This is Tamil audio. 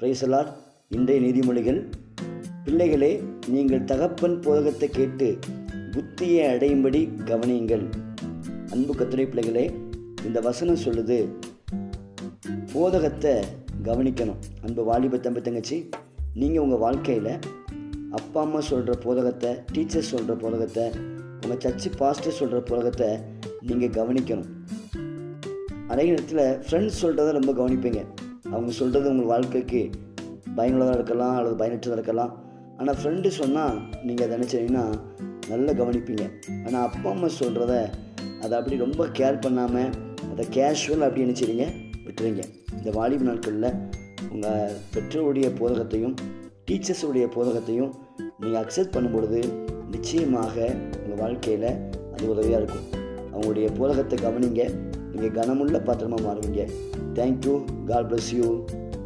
பிரைசலார் இன்றைய நீதிமொழிகள் பிள்ளைகளே நீங்கள் தகப்பன் போதகத்தை கேட்டு புத்தியை அடையும்படி கவனியுங்கள். அன்பு கத்துரை பிள்ளைகளே இந்த வசனம் சொல்லுது போதகத்தை கவனிக்கணும். அன்பு வாலிப தம்பி தங்கச்சி நீங்கள் உங்கள் வாழ்க்கையில் அப்பா அம்மா சொல்கிற போதகத்தை டீச்சர்ஸ் சொல்கிற போதகத்தை உங்கள் சர்ச்சு பாஸ்டர் சொல்கிற போதகத்தை நீங்கள் கவனிக்கணும். அதே நேரத்தில் ஃப்ரெண்ட்ஸ் சொல்கிறத ரொம்ப கவனிப்பீங்க. அவங்க சொல்கிறது உங்கள் வாழ்க்கைக்கு பயனுள்ளதாக இருக்கலாம் அல்லது பயனற்றதாக இருக்கலாம். ஆனால் ஃப்ரெண்டு சொன்னால் நீங்கள் அதை நினச்சிங்கன்னா நல்லா கவனிப்பீங்க. ஆனால் அப்பா அம்மா சொல்கிறத அதை அப்படி ரொம்ப கேர் பண்ணாமல் அதை கேஷுவல் அப்படி நினச்சிடுங்க விட்டுறீங்க இந்த வாலிப நாட்களில் உங்கள் பெற்றோருடைய போதகத்தையும் டீச்சர்ஸுடைய போதகத்தையும் நீங்கள் அக்செப்ட் பண்ணும்பொழுது நிச்சயமாக உங்கள் வாழ்க்கையில் அது உதவியாக இருக்கும். அவங்களுடைய போதகத்தை கவனிங்க. நீங்கள் கனமுள்ள பாத்திரமாக மாறுவீங்க. Thank you God bless you